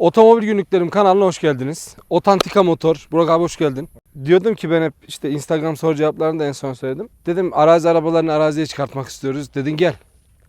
Otomobil Günlüklerim kanalına hoş geldiniz. Otantika Motor. Burak abi hoş geldin. Diyordum ki ben hep işte Instagram soru cevaplarını da en son söyledim. Dedim arazi arabalarını araziye çıkartmak istiyoruz. Dedin gel.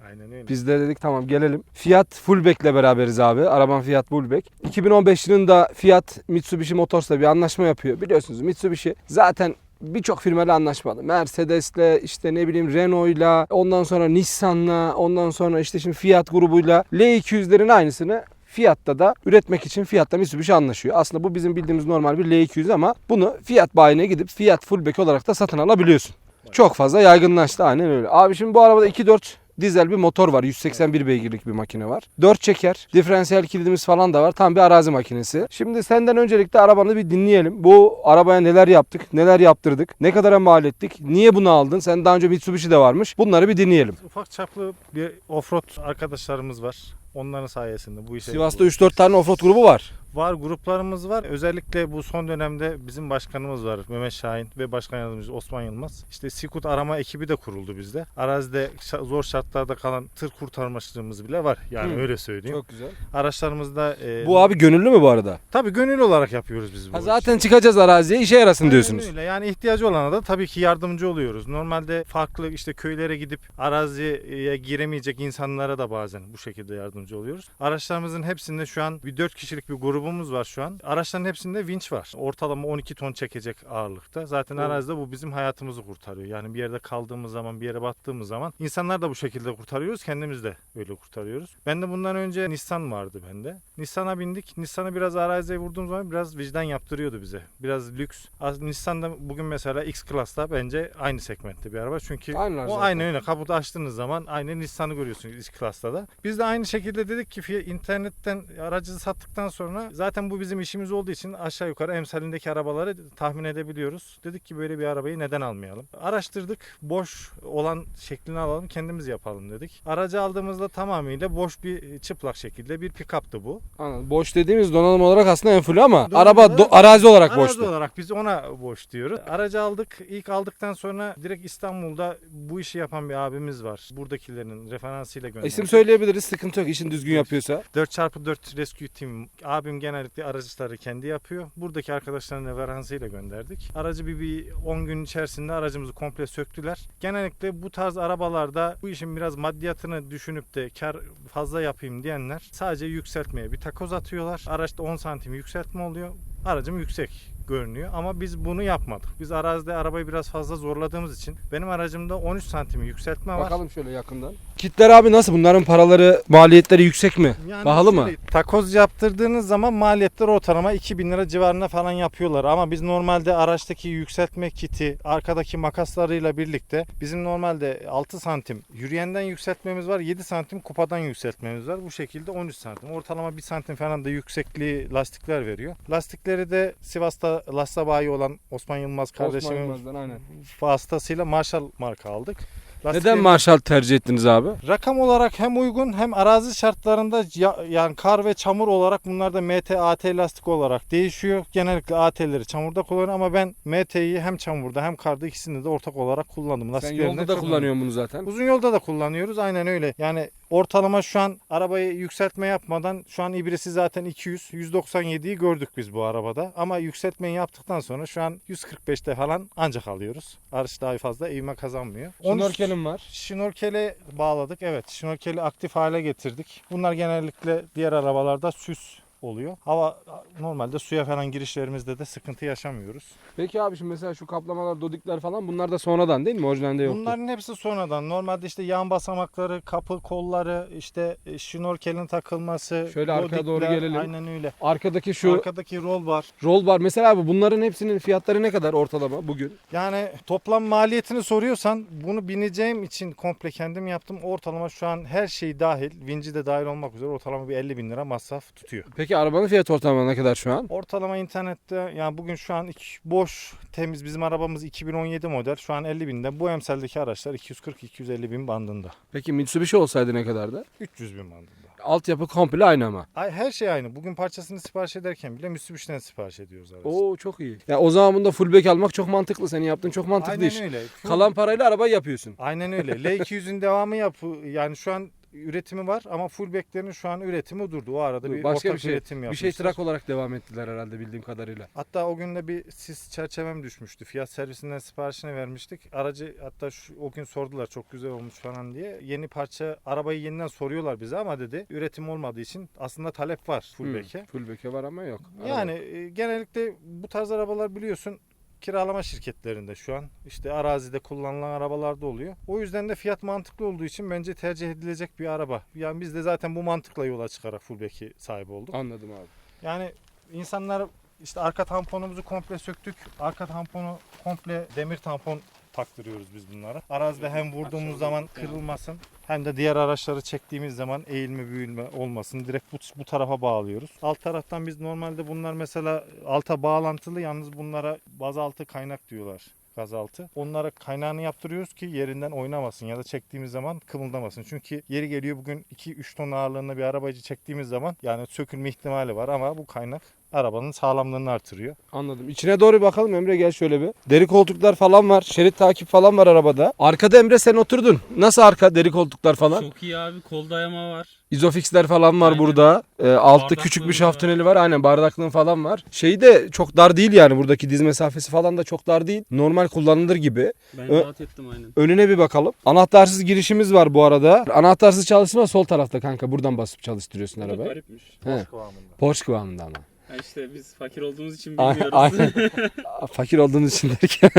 Aynen öyle. Biz de dedik tamam gelelim. Fiat Fullback'le beraberiz abi. Araban Fiat Fullback. 2015 yılında Fiat Mitsubishi Motors'la bir anlaşma yapıyor. Biliyorsunuz Mitsubishi zaten birçok firmayla anlaşmalı. Mercedes'le işte ne bileyim Renault'la ondan sonra Nissan'la ondan sonra işte şimdi Fiat grubuyla L200'lerin aynısını Fiat'ta da üretmek için Fiat'ta Mitsubishi anlaşıyor. Aslında bu bizim bildiğimiz normal bir L200 ama bunu Fiat bayine gidip Fiat Fullback olarak da satın alabiliyorsun. Çok fazla yaygınlaştı aynen öyle. Abi şimdi bu arabada 2.4 dizel bir motor var. 181 beygirlik bir makine var. 4 çeker. Diferansiyel kilidimiz falan da var. Tam bir arazi makinesi. Şimdi senden öncelikle arabanı bir dinleyelim. Bu arabaya neler yaptık? Neler yaptırdık? Ne kadara mal ettik? Niye bunu aldın? Sen daha önce Mitsubishi de varmış. Bunları bir dinleyelim. Ufak çaplı bir offroad arkadaşlarımız var. Onların sayesinde bu işe Sivas'ta 3-4 tane offroad grubu var. Var gruplarımız var. Özellikle bu son dönemde bizim başkanımız var Mehmet Şahin ve başkan yardımcısı Osman Yılmaz. İşte Sikut arama ekibi de kuruldu bizde. Arazide zor şartlarda kalan tır kurtarmacılığımız bile var. Yani Hı. öyle söyleyeyim. Çok güzel. Araçlarımızda e, Bu abi gönüllü mü bu arada? tabii gönül olarak yapıyoruz biz bu Ha, işi. zaten çıkacağız araziye işe yarasın Aynen diyorsunuz. öyle. Yani ihtiyacı olana da tabii ki yardımcı oluyoruz. Normalde farklı işte köylere gidip araziye giremeyecek insanlara da bazen bu şekilde yardımcı oluyoruz. Araçlarımızın hepsinde şu an bir 4 kişilik bir grubumuz var şu an. Araçların hepsinde vinç var. Ortalama 12 ton çekecek ağırlıkta. Zaten Evet. arazide bu bizim hayatımızı kurtarıyor. Yani bir yerde kaldığımız zaman, bir yere battığımız zaman insanlar da bu şekilde kurtarıyoruz. Kendimiz de öyle kurtarıyoruz. Ben de bundan önce Nissan vardı bende. Nissan'a bindik. Nissan'ı biraz araziye vurduğum zaman biraz vicdan yaptırıyordu bize. Biraz lüks. Nissan'da bugün mesela X Class'ta bence aynı segmentte bir araba. Çünkü Aynılar o zaten. aynı öyle. Kaputu açtığınız zaman aynı Nissan'ı görüyorsunuz X Class'ta da. Biz de aynı şekilde dedik ki internetten aracı sattıktan sonra zaten bu bizim işimiz olduğu için aşağı yukarı emsalindeki arabaları tahmin edebiliyoruz. Dedik ki böyle bir arabayı neden almayalım? Araştırdık. Boş olan şeklini alalım kendimiz yapalım dedik. Aracı aldığımızda tamamıyla boş bir çıplak şekilde bir pick-up'tı bu. Anladım. Boş dediğimiz donanım olarak aslında en full ama Donanım araba olarak- do- arazi olarak Arazi boştu. olarak biz ona boş diyoruz. Aracı aldık. İlk aldıktan sonra direkt İstanbul'da bu işi yapan bir abimiz var. Buradakilerin referansıyla gönderdik. İsim söyleyebiliriz sıkıntı yok işin düzgün yapıyorsa. 4x4 Rescue Team abim genellikle aracıları kendi yapıyor. Buradaki arkadaşların referansıyla gönderdik. Aracı bir, bir 10 gün içerisinde aracımızı komple söktüler. Genellikle bu tarz arabalarda bu işin biraz maddiyatını düşünüp de kar fazla yapayım diyenler sadece yükseltmeye bir takoz atıyorlar. Araçta 10 santim yükseltme oluyor. Aracım yüksek görünüyor ama biz bunu yapmadık. Biz arazide arabayı biraz fazla zorladığımız için benim aracımda 13 santim yükseltme var. Bakalım şöyle yakından. Kitler abi nasıl bunların paraları maliyetleri yüksek mi? Yani Pahalı mı? Takoz yaptırdığınız zaman maliyetler ortalama 2000 lira civarında falan yapıyorlar. Ama biz normalde araçtaki yükseltme kiti arkadaki makaslarıyla birlikte bizim normalde 6 santim yürüyenden yükseltmemiz var. 7 santim kupadan yükseltmemiz var. Bu şekilde 13 santim. Ortalama 1 santim falan da yüksekliği lastikler veriyor. Lastikleri de Sivas'ta Lassa bayi olan Osman Yılmaz Osman kardeşimin Yılmaz'dan, aynen. vasıtasıyla Marshall marka aldık. Neden Lastikleri- Marshall tercih ettiniz abi? Rakam olarak hem uygun hem arazi şartlarında ya- yani kar ve çamur olarak bunlar da MT AT lastik olarak değişiyor. Genellikle AT'leri çamurda kullanıyorum ama ben MT'yi hem çamurda hem karda ikisini de ortak olarak kullandım. Sen Lastiklerini yolda da çok kullanıyorsun bunu zaten. Uzun yolda da kullanıyoruz aynen öyle. Yani ortalama şu an arabayı yükseltme yapmadan şu an ibresi zaten 200. 197'yi gördük biz bu arabada. Ama yükseltmeyi yaptıktan sonra şu an 145'te falan ancak alıyoruz. Araç daha fazla evime kazanmıyor. 13 Şnorkelim var. Şnorkele bağladık. Evet, şnorkeli aktif hale getirdik. Bunlar genellikle diğer arabalarda süs oluyor. Hava normalde suya falan girişlerimizde de sıkıntı yaşamıyoruz. Peki abi şimdi mesela şu kaplamalar, dodikler falan bunlar da sonradan değil mi? Orijinalde yoktu. Bunların hepsi sonradan. Normalde işte yan basamakları, kapı kolları, işte e, şnorkelin takılması, Şöyle arkaya doğru gelelim. Aynen öyle. Arkadaki şu Arkadaki rol var. rol bar. Mesela abi bunların hepsinin fiyatları ne kadar ortalama bugün? Yani toplam maliyetini soruyorsan bunu bineceğim için komple kendim yaptım. Ortalama şu an her şey dahil, vinci de dahil olmak üzere ortalama bir 50 bin lira masraf tutuyor. Peki arabanın fiyatı ortalama ne kadar şu an? Ortalama internette yani bugün şu an iki, boş temiz bizim arabamız 2017 model şu an 50 binde. Bu emsaldeki araçlar 240-250 bin bandında. Peki Mitsubishi olsaydı ne kadardı? 300 bin bandında. Altyapı komple aynı ama. Ay, her şey aynı. Bugün parçasını sipariş ederken bile Mitsubishi'den sipariş ediyoruz aracı. Oo çok iyi. Ya o zaman bunda fullback almak çok mantıklı. Senin yaptığın çok mantıklı Aynen iş. öyle. Kalan parayla arabayı yapıyorsun. Aynen öyle. L200'ün devamı yapı yani şu an üretimi var ama fullback'lerin şu an üretimi durdu. O arada bir Başka ortak bir şey. üretim Bir yapmışlar. şey trak olarak devam ettiler herhalde bildiğim kadarıyla. Hatta o gün de bir sis çerçevem düşmüştü. Fiyat servisinden siparişini vermiştik. Aracı hatta şu, o gün sordular çok güzel olmuş falan diye. Yeni parça arabayı yeniden soruyorlar bize ama dedi üretim olmadığı için aslında talep var fullback'e. Hı, Fullback'e var ama yok. Yani e, genellikle bu tarz arabalar biliyorsun kiralama şirketlerinde şu an işte arazide kullanılan arabalarda oluyor. O yüzden de fiyat mantıklı olduğu için bence tercih edilecek bir araba. Yani biz de zaten bu mantıkla yola çıkarak fullback'i sahibi olduk. Anladım abi. Yani insanlar işte arka tamponumuzu komple söktük. Arka tamponu komple demir tampon taktırıyoruz biz bunlara. Arazide hem vurduğumuz zaman kırılmasın hem de diğer araçları çektiğimiz zaman eğilme büyülme olmasın. Direkt bu, bu tarafa bağlıyoruz. Alt taraftan biz normalde bunlar mesela alta bağlantılı yalnız bunlara bazaltı kaynak diyorlar gazaltı. Onlara kaynağını yaptırıyoruz ki yerinden oynamasın ya da çektiğimiz zaman kımıldamasın. Çünkü yeri geliyor bugün 2-3 ton ağırlığında bir arabayı çektiğimiz zaman yani sökülme ihtimali var ama bu kaynak arabanın sağlamlığını artırıyor. Anladım. İçine doğru bir bakalım Emre gel şöyle bir. Deri koltuklar falan var. Şerit takip falan var arabada. Arkada Emre sen oturdun. Nasıl arka deri koltuklar falan? Çok iyi abi kol dayama var. İzofixler falan var Aynen. burada. Ee, altta küçük bir şaft var. var. Aynen bardaklığın falan var. Şeyi de çok dar değil yani buradaki diz mesafesi falan da çok dar değil. Normal kullanılır gibi. Ben Ö- rahat ettim aynen. Önüne bir bakalım. Anahtarsız girişimiz var bu arada. Anahtarsız çalışma sol tarafta kanka. Buradan basıp çalıştırıyorsun arabayı. garipmiş. He. Boş kıvamında. Porsche kıvamında ama. İşte biz fakir olduğumuz için bilmiyoruz. Aynen. Fakir olduğunuz için derken.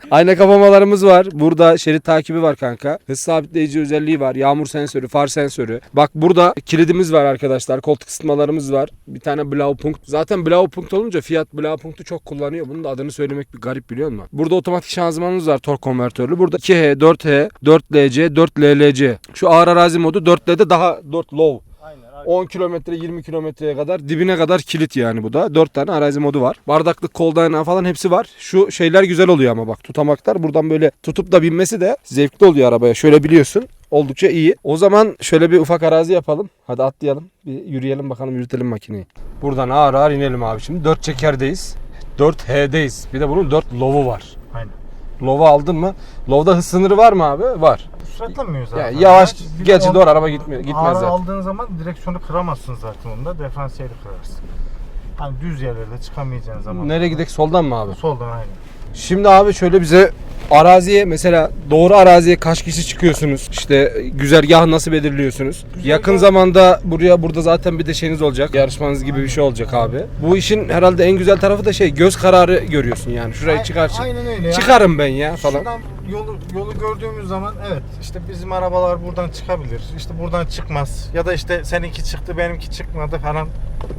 Ayna kapamalarımız var. Burada şerit takibi var kanka. Hız sabitleyici özelliği var. Yağmur sensörü, far sensörü. Bak burada kilidimiz var arkadaşlar. Koltuk ısıtmalarımız var. Bir tane Blaupunkt. Zaten Blaupunkt olunca Fiat Blaupunkt'u çok kullanıyor. Bunun da adını söylemek bir garip biliyor musun? Burada otomatik şanzımanımız var tork konvertörlü. Burada 2H, 4H, 4LC, 4LLC. Şu ağır arazi modu 4L'de daha 4 low. Aynen. 10 kilometre 20 kilometreye kadar dibine kadar kilit yani bu da. 4 tane arazi modu var. Bardaklık kol dayanağı falan hepsi var. Şu şeyler güzel oluyor ama bak tutamaklar buradan böyle tutup da binmesi de zevkli oluyor arabaya. Şöyle biliyorsun. Oldukça iyi. O zaman şöyle bir ufak arazi yapalım. Hadi atlayalım. Bir yürüyelim bakalım yürütelim makineyi. Buradan ağır ağır inelim abi şimdi. 4 çekerdeyiz. 4H'deyiz. Bir de bunun 4 low'u var. Aynen. Low'u aldın mı? Low'da hız sınırı var mı abi? Var. Süratlenmiyor zaten. Yani yavaş gerçi doğru araba gitmiyor, gitmez ağır zaten. aldığın zaman direksiyonu kıramazsın zaten onda. Diferansiyeli kırarsın. Hani düz yerlerde çıkamayacağın zaman. Nereye gidek soldan mı abi? Soldan aynen. Şimdi abi şöyle bize araziye mesela doğru araziye kaç kişi çıkıyorsunuz? İşte güzergah nasıl belirliyorsunuz? Güzergah- Yakın zamanda buraya burada zaten bir de şeyiniz olacak. Yarışmanız gibi bir şey olacak abi. Bu işin herhalde en güzel tarafı da şey göz kararı görüyorsun yani. Şurayı Ay- çıkar çık. Aynen öyle. Çıkarım ben ya falan. Şuradan yolu, yolu gördüğümüz zaman evet işte bizim arabalar buradan çıkabilir. İşte buradan çıkmaz. Ya da işte seninki çıktı benimki çıkmadı falan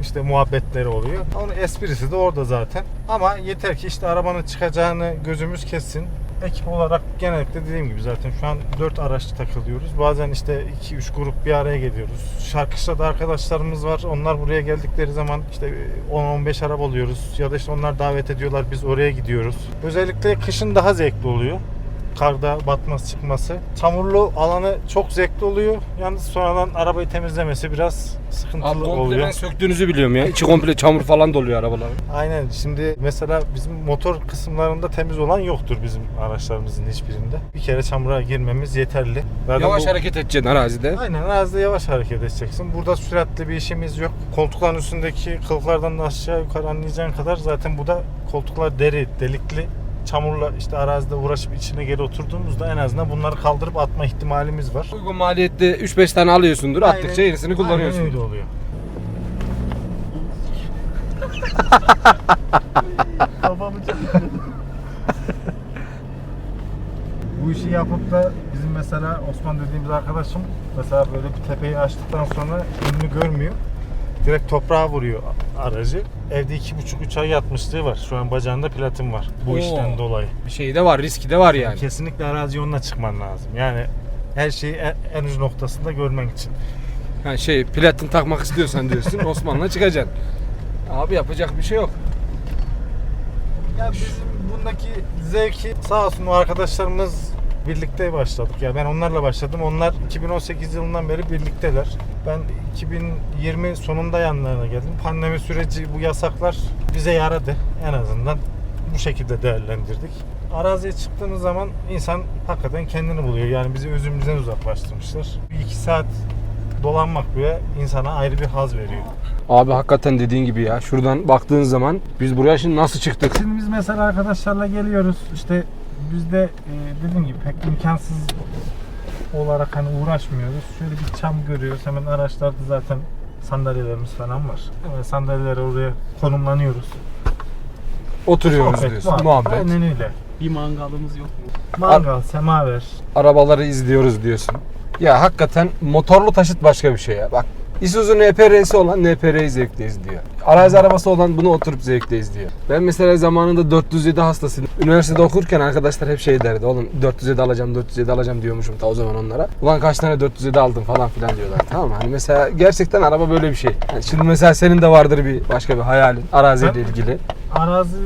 işte muhabbetleri oluyor. Onun esprisi de orada zaten. Ama yeter ki işte arabanın çıkacağını gözümüz kessin. Ekip olarak genellikle dediğim gibi zaten şu an 4 araçlı takılıyoruz. Bazen işte 2-3 grup bir araya geliyoruz. Şarkışla'da arkadaşlarımız var. Onlar buraya geldikleri zaman işte 10-15 araba alıyoruz. Ya da işte onlar davet ediyorlar biz oraya gidiyoruz. Özellikle kışın daha zevkli oluyor karda batması çıkması. Çamurlu alanı çok zevkli oluyor. Yalnız sonradan arabayı temizlemesi biraz Abi sıkıntılı komple oluyor. ben söktüğünüzü biliyorum ya. İçi komple çamur falan doluyor arabaların. Aynen. Şimdi mesela bizim motor kısımlarında temiz olan yoktur bizim araçlarımızın hiçbirinde. Bir kere çamura girmemiz yeterli. Zaten Yavaş bu- hareket edeceksin arazide. Aynen arazide yavaş hareket edeceksin. Burada süratli bir işimiz yok. Koltukların üstündeki kılıflardan da aşağı yukarı anlayacağın kadar zaten bu da koltuklar deri, delikli. Çamurla işte arazide uğraşıp içine geri oturduğumuzda en azından bunları kaldırıp atma ihtimalimiz var. Uygun maliyette 3-5 tane alıyorsundur. Attıkça yenisini kullanıyorsun. Aynen öyle oluyor. Bu işi yapıp da bizim mesela Osman dediğimiz arkadaşım mesela böyle bir tepeyi açtıktan sonra önünü görmüyor. Direkt toprağa vuruyor aracı. Evde iki buçuk üç ay yatmışlığı var. Şu an bacağında platin var bu Oo. işten dolayı. Bir şey de var, riski de var yani. Kesinlikle arazi yoluna çıkman lazım. Yani her şeyi en, en uç noktasında görmen için. Ha şey platin takmak istiyorsan diyorsun Osman'la çıkacaksın. Abi yapacak bir şey yok. Ya bizim bundaki zevki sağ olsun o arkadaşlarımız birlikte başladık. Ya ben onlarla başladım. Onlar 2018 yılından beri birlikteler. Ben 2020 sonunda yanlarına geldim. Pandemi süreci bu yasaklar bize yaradı en azından. Bu şekilde değerlendirdik. araziye çıktığınız zaman insan hakikaten kendini buluyor. Yani bizi özümüzden uzaklaştırmışlar. Bir iki saat dolanmak bile insana ayrı bir haz veriyor. Abi hakikaten dediğin gibi ya. Şuradan baktığın zaman biz buraya şimdi nasıl çıktık? Şimdi biz mesela arkadaşlarla geliyoruz. İşte biz de e, dediğim gibi pek imkansız olarak hani uğraşmıyoruz. Şöyle bir çam görüyoruz. Hemen araçlarda zaten sandalyelerimiz falan var. Hemen sandalyeleri oraya konumlanıyoruz. Oturuyoruz Sohbet, diyorsun. muhabbet. Muhabbet. Aynen öyle. Bir mangalımız yok mu? Mangal, semaver. Arabaları izliyoruz diyorsun. Ya hakikaten motorlu taşıt başka bir şey ya. Bak Isuzu NPR'si olan NPR'yi zevkle izliyor. Arazi arabası olan bunu oturup zevkle izliyor. Ben mesela zamanında 407 hastasıydım. Üniversitede okurken arkadaşlar hep şey derdi. Oğlum 407 alacağım, 407 alacağım diyormuşum ta o zaman onlara. Ulan kaç tane 407 aldım falan filan diyorlar. Tamam mı? Hani mesela gerçekten araba böyle bir şey. Yani şimdi mesela senin de vardır bir başka bir hayalin araziyle ilgili. Arazi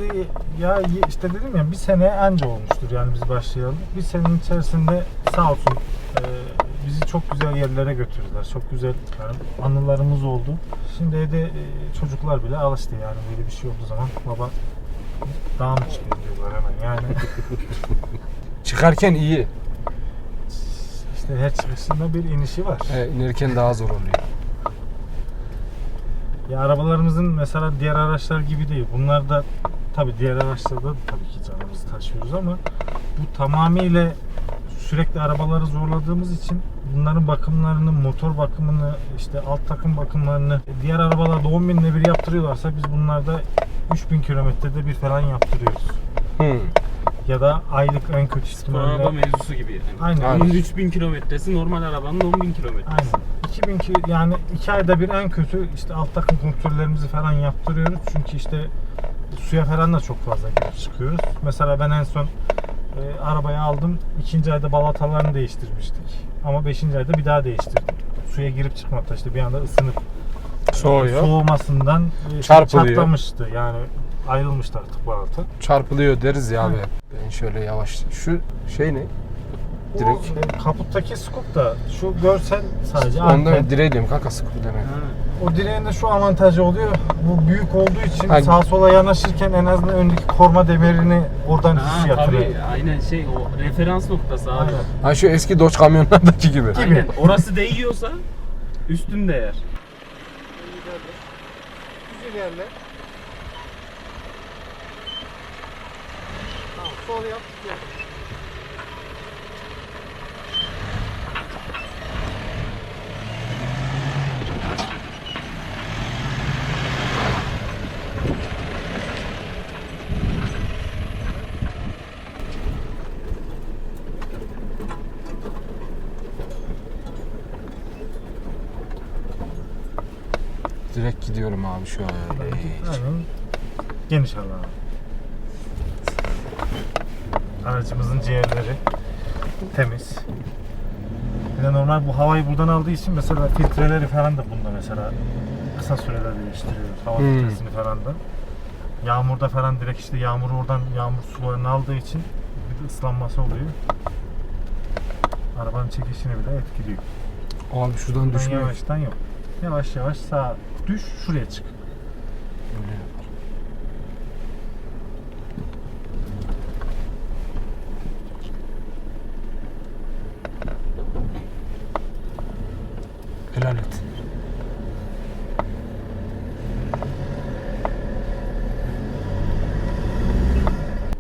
ya işte dedim ya bir sene anca olmuştur yani biz başlayalım. Bir senenin içerisinde sağ olsun e, bizi çok güzel yerlere götürdüler. Çok güzel yani anılarımız oldu. Şimdi evde e, çocuklar bile alıştı yani böyle bir şey olduğu zaman baba daha mı çıkıyor diyorlar hemen yani. Çıkarken iyi. işte her çıkışında bir inişi var. E, inerken daha zor oluyor. Ya arabalarımızın mesela diğer araçlar gibi değil. Bunlar da tabii diğer araçlarda da tabii ki canımızı taşıyoruz ama bu tamamıyla sürekli arabaları zorladığımız için bunların bakımlarını, motor bakımını, işte alt takım bakımlarını diğer arabalarda 10 binde bir yaptırıyorlarsa biz bunlarda 3000 kilometrede bir falan yaptırıyoruz. Hmm. Ya da aylık en kötü Bu araba ihtimalle. mevzusu gibi yani. Aynen. Aynen. Bunun 3000 kilometresi normal arabanın 10.000 kilometresi. Aynen. 2000 ki yani 2 ayda bir en kötü işte alt takım kontrollerimizi falan yaptırıyoruz. Çünkü işte suya falan da çok fazla girip çıkıyoruz. Mesela ben en son e, arabayı aldım. ikinci ayda balatalarını değiştirmiştik. Ama 5. ayda bir daha değiştirdim. Suya girip çıkmakta işte bir anda ısınıp Soğuyor. soğumasından e, Çarpılıyor. çatlamıştı. Yani ayrılmıştı artık balata. çarpılıyor deriz ya abi. Ben şöyle yavaş. Şu şey ne? Direkt. O, e, kaputtaki scoop da şu görsel sadece Onda anten. direği diyorum kanka sıkı demek. Ha. O direğin de şu avantajı oluyor. Bu büyük olduğu için Ha. sağa sola yanaşırken en azından öndeki koruma demerini oradan Ha, hissiyatını. tabii aynen şey o referans noktası abi. Aynen. Ha şu eski Dodge kamyonlardaki gibi. Aynen. Orası değiyorsa üstün değer. Düz ilerle. Tamam, sol yap. gel. Direkt gidiyorum abi şöyle. Aynen. Geniş alan. Aracımızın ciğerleri temiz. Bir de normal bu havayı buradan aldığı için mesela filtreleri falan da bunda mesela kısa sürede değiştiriyoruz. Hava Hmm. filtresini falan da. Yağmurda falan direkt işte yağmur oradan yağmur sularını aldığı için bir de ıslanması oluyor. Arabanın çekişini bile etkiliyor. Abi şuradan düşmüyor. yavaştan yok. Yavaş yavaş sağa düş şuraya çık. Öyle yapar. Helal et.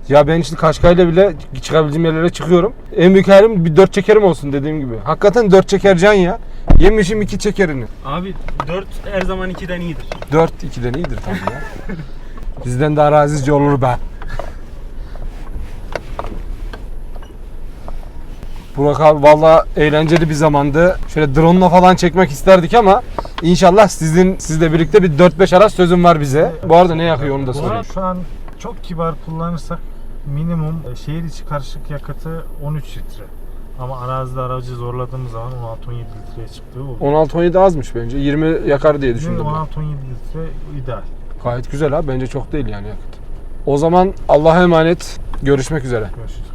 Ya ben şimdi Kaşkay'la bile çıkabileceğim yerlere çıkıyorum. En büyük hayalim bir dört çekerim olsun dediğim gibi. Hakikaten dört çeker can ya. Yemişim iki çekerini. Abi 4 her zaman 2'den iyidir. 4 2'den iyidir tabii ya. Bizden de arazici olur be. Burak abi valla eğlenceli bir zamandı. Şöyle drone'la falan çekmek isterdik ama inşallah sizin sizle birlikte bir 4-5 araç sözüm var bize. Bu arada ne yakıyor onu da Bu sorayım. Şu an çok kibar kullanırsak minimum e, şehir içi karışık yakıtı 13 litre. Ama arazide aracı zorladığımız zaman 16-17 litreye çıktığı oluyor. 16-17 azmış bence. 20 yakar diye düşündüm. ben. 16-17 litre ideal. Gayet güzel ha. Bence çok değil yani yakıt. O zaman Allah'a emanet. Görüşmek üzere. Görüşürüz.